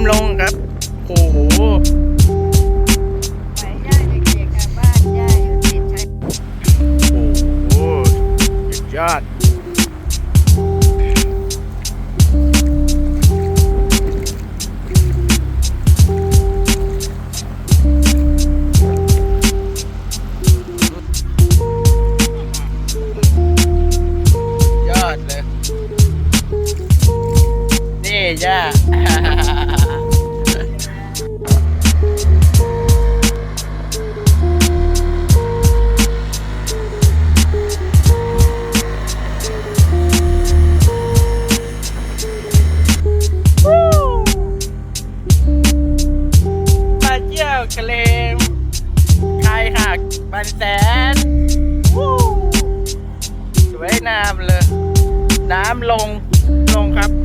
ำลงครับ โอ้โหไปย่าเด็กๆอะบ้านย่าอยู่ติดชายโอ้โหสุดยอดยอดเลย นี่ย่า เที่ยวทะเลมใครหาดบางแสนสวยงามเลย น้ำลงลงครับ